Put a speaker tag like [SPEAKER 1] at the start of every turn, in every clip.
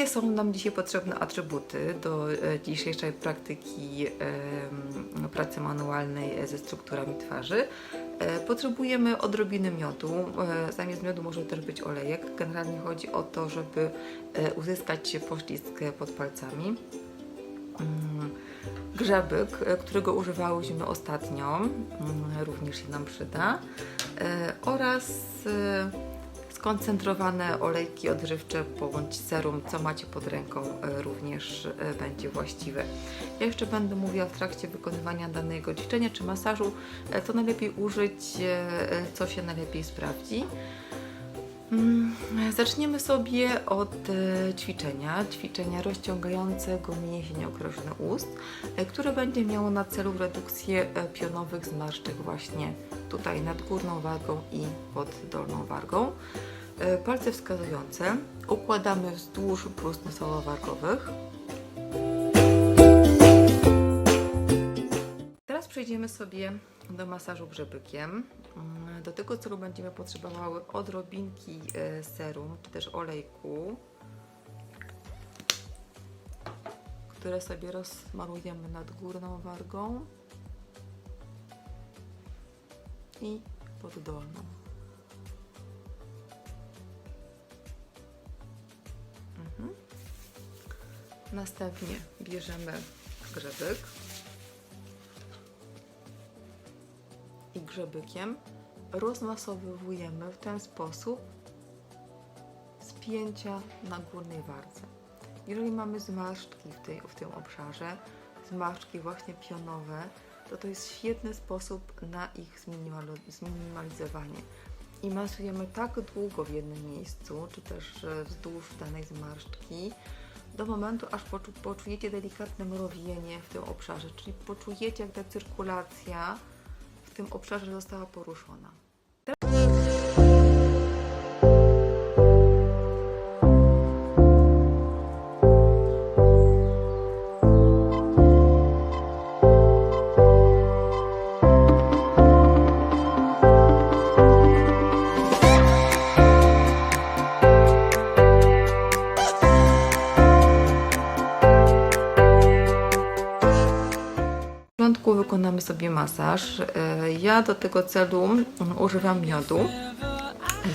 [SPEAKER 1] Jakie są nam dzisiaj potrzebne atrybuty do e, dzisiejszej praktyki pracy manualnej ze strukturami twarzy? E, Potrzebujemy odrobiny miodu. E, Zamiast miodu może też być olejek. Generalnie chodzi o to, żeby e, uzyskać poślizg pod palcami. Mm, Grzebyk, e, którego używałyśmy ostatnio, mm, również się nam przyda. E, Oraz e, skoncentrowane olejki odżywcze bądź serum, co macie pod ręką, e, również e, będzie właściwe. Ja jeszcze będę mówiła w trakcie wykonywania danego ćwiczenia czy masażu, e, co najlepiej użyć, co się najlepiej sprawdzi. Mm, Zaczniemy sobie od e, ćwiczenia, ćwiczenia rozciągającego mięsień okrążony ust, e, które będzie miało na celu redukcję e, pionowych zmarszczek właśnie tutaj nad górną wargą i pod dolną wargą. Palce wskazujące układamy wzdłuż brust nosowo-wargowych. Przejdziemy sobie do masażu grzebykiem. Mm, Do tego celu będziemy potrzebowały odrobinki e, serum, czy też olejku, które sobie rozmarujemy nad górną wargą i pod dolną. Mhm. Następnie bierzemy grzebyk i grzebykiem rozmasowujemy w ten sposób spięcia na górnej wardze. Jeżeli mamy zmarszczki w, tej, w tym obszarze, zmarszczki właśnie pionowe, to to jest świetny sposób na ich zminimalizowanie. I masujemy tak długo w jednym miejscu, czy też wzdłuż danej zmarszczki, do momentu, aż poczu- poczujecie delikatne mrowienie w tym obszarze, czyli poczujecie, jak ta cyrkulacja w tym obszarze została poruszona. Wykonamy sobie masaż. E, Ja do tego celu używam miodu.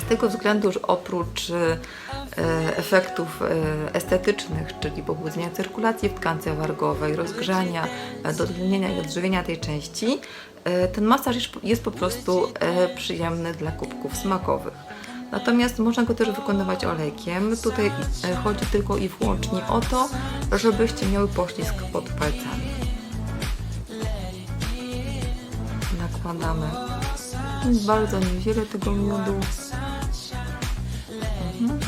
[SPEAKER 1] Z tego względu, że oprócz e, efektów e, estetycznych, czyli pobudzenia cyrkulacji w tkance wargowej, rozgrzania, dotlenienia i odżywienia tej części, ten masaż jest- po prostu przyjemny dla kubków smakowych. Natomiast można go też wykonywać olejkiem. Tutaj chodzi tylko i wyłącznie o to, żebyście miały poślizg pod palcami. Nakładamy bardzo niewiele tego miodu mhm.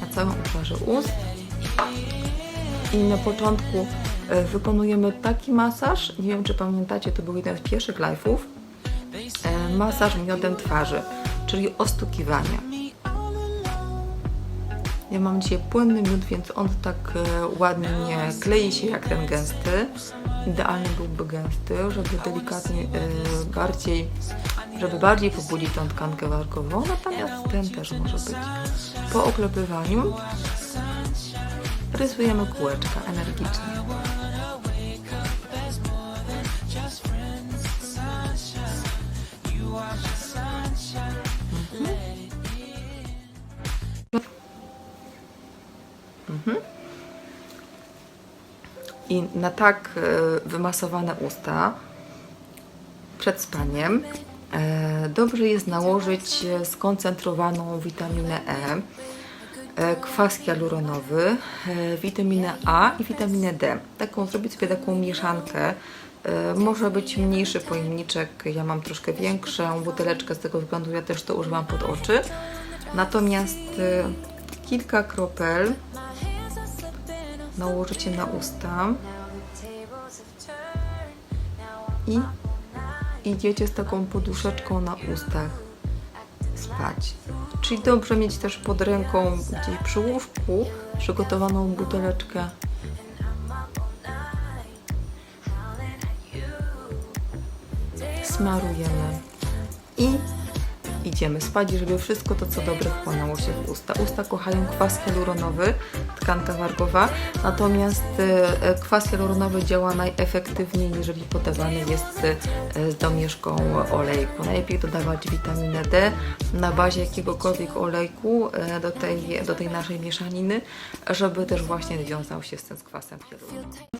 [SPEAKER 1] na całym obszarze ust i na początku e, wykonujemy taki masaż, nie wiem czy pamiętacie, to był jeden z pierwszych live'ów, e, masaż miodem twarzy, czyli ostukiwania. Ja mam dzisiaj płynny miód, więc on tak e, ładnie nie klei się jak ten gęsty. Idealny byłby gęsty, żeby delikatnie e, bardziej, żeby bardziej pobudzić tą tkankę wargową, natomiast ten też może być. Po oklepywaniu rysujemy kółeczka energicznie. I na tak e, wymasowane usta przed spaniem e, dobrze jest nałożyć skoncentrowaną witaminę E, e, kwas hialuronowy, witaminę A i witaminę D. Taką zrobić sobie taką mieszankę. Może być mniejszy pojemniczek, ja mam troszkę większą buteleczkę, z tego względu ja też to używam pod oczy. Natomiast kilka kropel nałożycie na usta i idziecie z taką poduszeczką na ustach spać. Czyli dobrze mieć też pod ręką gdzieś przy łóżku przygotowaną buteleczkę. Smarujemy i idziemy spać żeby wszystko to, co dobre, wchłonęło się w usta. Usta kochają kwas hialuronowy, tkanka wargowa, natomiast e, kwas hialuronowy działa najefektywniej, jeżeli podawany jest e, z domieszką olejku. Najlepiej dodawać witaminę D na bazie jakiegokolwiek olejku do tej, do tej naszej mieszaniny, żeby też właśnie wiązał się z tym kwasem hialuronowym.